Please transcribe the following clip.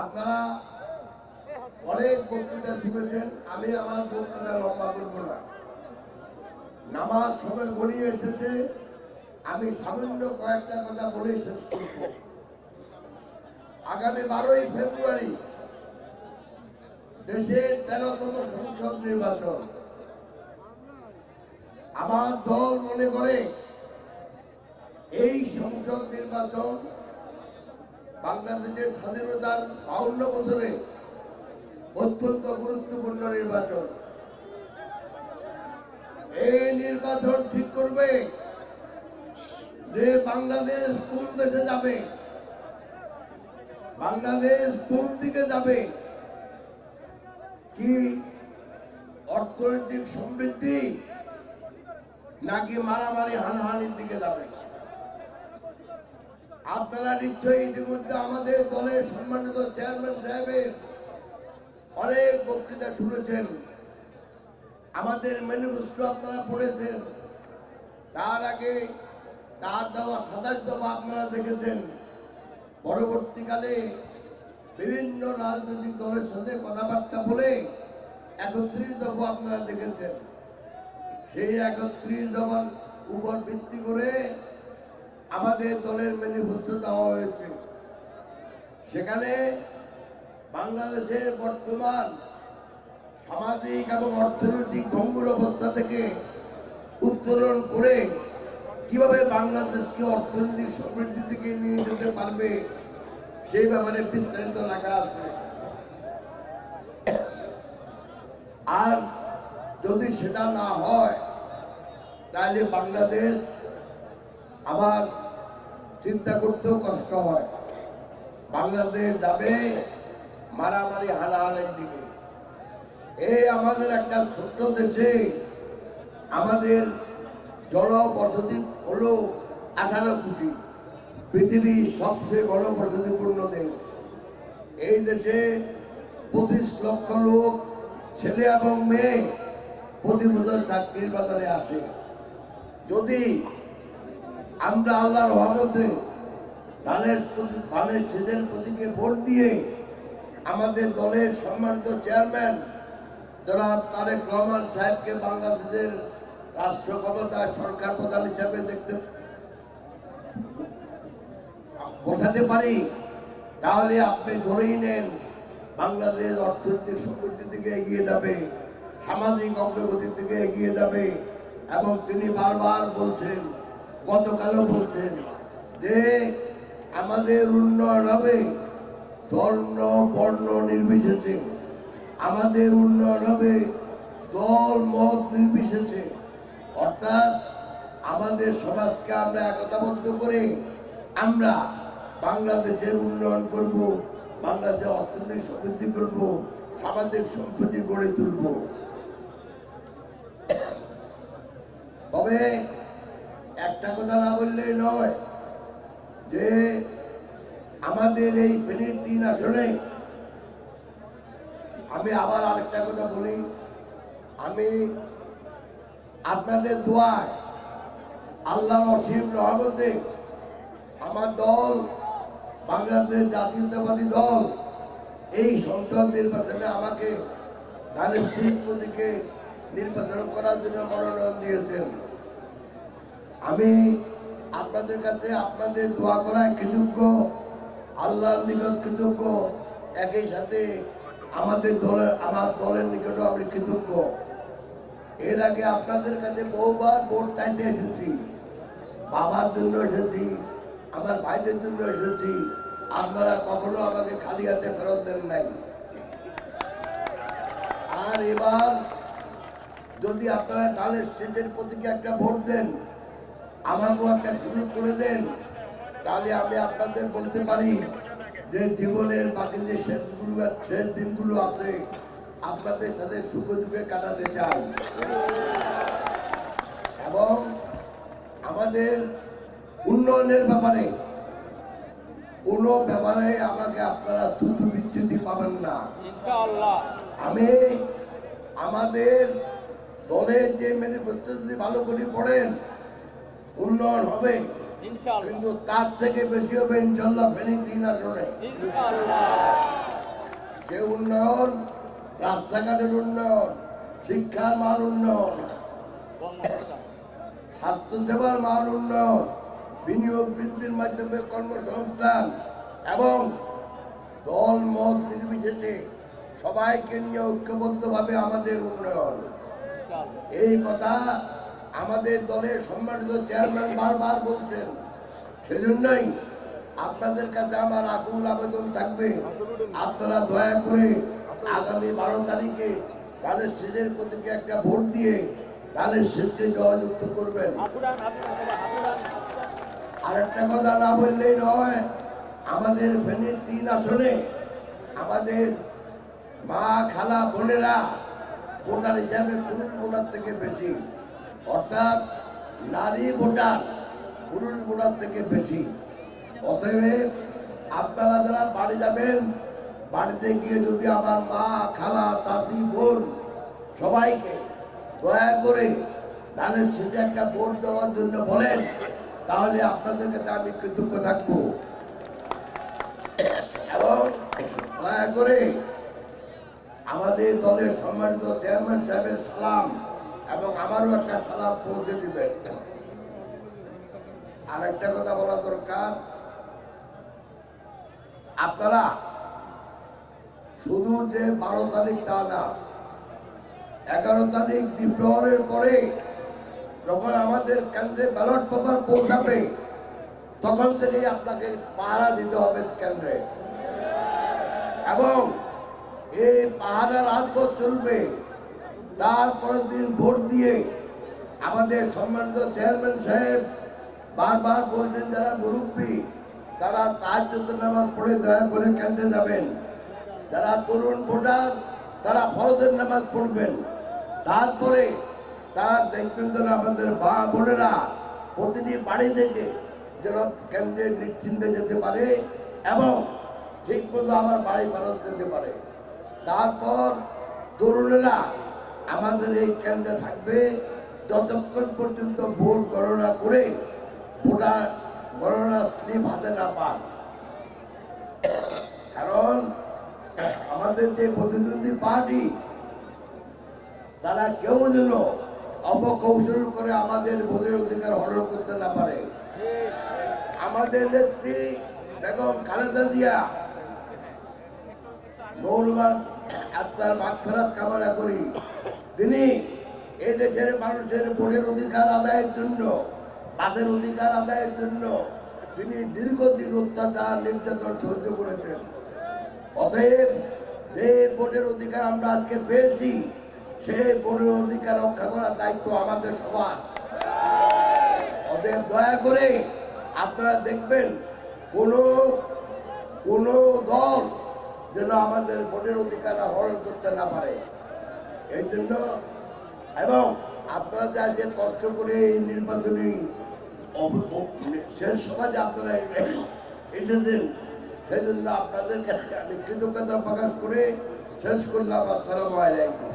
আপনারা অনেক বক্তৃতা শুনেছেন, আমি আমার বক্তৃতা লম্বা করব না। নামাজ সময় গড়িয়ে এসেছে, আমি সামান্য কয়েকটা কথা বলে শেষ করব। আগামী বারোই ফেব্রুয়ারি দেশের তেরোতম সংসদ নির্বাচন। আমার দল মনে করে এই সংসদ নির্বাচন বাংলাদেশের স্বাধীনতার বাউন্ন বছরে অত্যন্ত গুরুত্বপূর্ণ নির্বাচন। এই নির্বাচন ঠিক করবে যে বাংলাদেশ কোন দেশে যাবে, বাংলাদেশ কোন দিকে যাবে, কি অর্থনৈতিক সমৃদ্ধি নাকি মারামারি হানাহানির দিকে যাবে। আপনারা নিশ্চয়ই ইতিমধ্যে আমাদের দলের সম্মানিত চেয়ারম্যান সাহেবের অনেক বক্তৃতা শুনেছেন। আমাদের ম্যানিফেস্টো আপনারা পড়েছেন। তার আগে তার দেওয়া সাতাশ দফা আপনারা দেখেছেন। পরবর্তীকালে বিভিন্ন রাজনৈতিক দলের সাথে কথাবার্তা বলে একত্রিশ দফা আপনারা দেখেছেন। সেই একত্রিশ দফার উপর ভিত্তি করে আমাদের দলের ম্যানিফেস্টো দেওয়া হয়েছে। সেখানে বাংলাদেশের বর্তমান সামাজিক এবং অর্থনৈতিক ভঙ্গুর অবস্থা থেকে উত্তোলন করে কীভাবে বাংলাদেশকে অর্থনৈতিক সমৃদ্ধি থেকে নিয়ে যেতে পারবে, সেই ব্যাপারে বিস্তারিত লেখা আছে। আর যদি সেটা না হয়, তাহলে বাংলাদেশ আবার চিন্তা করতেও কষ্ট হয়। বাংলাদেশ যাবে মারামারি হানাহানের দিকে। এই আমাদের একটা ছোট্ট দেশে আমাদের জনবসতি হলো আঠারো কোটি। পৃথিবীর সবচেয়ে গণবসতিপূর্ণ দেশ। এই দেশে পঁচিশ লক্ষ লোক, ছেলে এবং মেয়ে প্রতি বছর চাকরির বাজারে আসে। যদি আমরা আল্লাহর রহমতে ধানের ধানের সেদের প্রতীকে ভোট দিয়ে আমাদের দলের সম্মানিত চেয়ারম্যান জনাব তারেক রহমান সাহেবকে বাংলাদেশের রাষ্ট্র ক্ষমতায় সরকার প্রধান হিসাবে দেখতে বসাতে পারি? তাহলে আপনি ধরেই নেন বাংলাদেশ অর্থনৈতিক সমৃদ্ধির দিকে এগিয়ে যাবে, সামাজিক অগ্রগতির দিকে এগিয়ে যাবে, এবং তিনি বারবার বলছেন গতকালও বলছেন যে আমাদের উন্নয়ন হবে, ধর্ম, বর্ণ নির্বিশেষে। আমাদের উন্নয়ন হবে, দল, মত নির্বিশেষে। অর্থাৎ আমাদের সমাজকে আমরা একতাবদ্ধ করে আমরা বাংলাদেশের উন্নয়ন করব, বাংলাদেশের অর্থনৈতিক সমৃদ্ধি করব, সামাজিক সম্প্রীতি গড়ে তুলব। তবে একটা কথা না বললেই নয় যে আমাদের এই ফেনীর তিন আসনে আমি আবার আরেকটা কথা বলি। আমি আপনাদের দোয়ায় আল্লাহ অসীম রহমতে আমার দল, বাংলাদেশ জাতীয়তাবাদী দল, এই সংসদ নির্বাচনে আমাকে ধানের প্রতীকে নির্বাচন করার জন্য মনোনয়ন দিয়েছেন। আমি আপনাদের কাছে আপনাদের দোয়া করায় কৃতজ্ঞ, আল্লাহর নিকট কৃতজ্ঞ, একই সাথে আমাদের দলের, আমার দলের নিকটও আমি কৃতজ্ঞ। এর আগে আপনাদের কাছে বহুবার ভোট চাইতে এসেছি, বাবার জন্য এসেছি, আমার ভাইদের জন্য এসেছি। আপনারা কখনো আমাকে খালি হাতে ফেরত দেন নাই। আর এবার যদি আপনারা ধানের স্টেজের প্রতীকে একটা ভোট দেন আমাকেও একটা সুযোগ করে দেন তাহলে আমি আপনাদের বলতে পারি যে জীবনের বাকি যে শেষগুলো শেষ দিনগুলো আছে আপনাদের সাথে সুখে দুঃখে কাটাতে চাই। এবং আমাদের উন্নয়নের ব্যাপারে কোনো ব্যাপারে আমাকে আপনারা তুতু বিচ্যুতি পাবেন না। আমি আমাদের দলের যে ম্যানিফেস্টো যদি ভালো করে পড়েন উন্নয়ন হবে। কিন্তু তার থেকে বেশি হবে ইনশাল্লাহ ফেনী তিন আসনে। সে উন্নয়ন রাস্তাঘাটের উন্নয়ন শিক্ষার মান উন্নয়ন স্বাস্থ্যসেবার মান উন্নয়ন বিনিয়োগ বৃদ্ধির মাধ্যমে কর্মসংস্থান এবং দল মত নির্বিশেষে সবাইকে নিয়ে ঐক্যবদ্ধভাবে আমাদের উন্নয়ন। এই কথা আমাদের দলের সম্মানিত চেয়ারম্যান বারবার বলছেন, সেজন্যই আপনাদের কাছে আমার আকুল আবেদন থাকবে আপনারা দয়া করে আগামী বারো তারিখে তাদের শেষের প্রতীকে একটা ভোট দিয়ে তাদের শেষকে জয়যুক্ত করবেন। আর একটা কথা না বললেই নয়, আমাদের ফেনীর তিন আসনে আমাদের মা, খালা, বোনেরা ভোটার হিসাবে পুরুষ ভোটার থেকে বেশি অর্থাৎ নারী ভোটার পুরুষ ভোটার থেকে বেশি। অতএব আপনারা যারা বাড়ি যাবেন, বাড়িতে গিয়ে যদি আমার মা, খালা তাঁতি বোন সবাইকে দয়া করে ধানের শেষে একটা ভোট দেওয়ার জন্য বলেন, তাহলে আপনাদের কাছে আমি কৃতজ্ঞ থাকব। এবং দয়া করে আমাদের দলের সম্মানিত চেয়ারম্যান সাহেবের সালাম এবং আমারও একটা সালাম পৌঁছে দিবেন আর একটা কথা বলা দরকার। আপনারা শুধু যে বারো তারিখ তা না, এগারো তারিখ ডিপ্লোরের পরে যখন আমাদের কেন্দ্রে ব্যালট পেপার পৌঁছাবে, তখন থেকেই আপনাকে পাহারা দিতে হবে কেন্দ্রে। এবং এই পাহাড়ের রাজপথ চলবে। তারপরের দিন ভোট দিয়ে আমাদের সম্মানিত চেয়ারম্যান সাহেব বারবার বলছেন, যারা মুরব্বী, তারা তার যুদ্ধ নামাজ পড়ে দয়া করে কেন্দ্রে যাবেন। যারা তরুণ ভোটার, তারা ফরজের নামাজ পড়বেন। তারপরে তারা দেখবেন যেন আমাদের মা বোনেরা প্রতিটি বাড়ি থেকে যেন কেন্দ্রে নিশ্চিন্তে যেতে পারে এবং ঠিক মতো আমার বাড়ি ফেরত যেতে পারে। তারপর তরুণেরা আমাদের এই কেন্দ্রে থাকবে যতক্ষণ পর্যন্ত ভোট গণনা করে ভোটার গণনা স্লিপ হাতে না পান। কারণ আমাদের যে প্রতিদ্বন্দ্বী পার্টি, তারা কেউ যেন অপকৌশল করে আমাদের ভোটের অধিকার হরণ করতে না পারে। আমাদের নেত্রী বেগম খালেদা জিয়া মৌলবান আত্মার মাগফেরাত কামনা করি। তিনি দেশের মানুষের ভোটের অধিকার আদায়ের জন্য তাদের অধিকার আদায়ের জন্য তিনি দীর্ঘদিন অত্যাচার, নির্যাতন সহ্য করেছেন। অতএব যে ভোটের অধিকার আমরা আজকে পেয়েছি সেই ভোটের অধিকার রক্ষা করার দায়িত্ব আমাদের সবার। অতএব দয়া করে আপনারা দেখবেন, কোনো কোনো দল যেন আমাদের ভোটের অধিকার হরণ করতে না পারে। এই জন্য এবং আপনারা যা যে কষ্ট করে এই নির্বাচনী শেষ সভা সমাজে আপনারা এসেছেন সেই জন্য আপনাদের কাছে আমি কৃতজ্ঞতা প্রকাশ করে শেষ করলাম। আসসালামু আলাইকুম।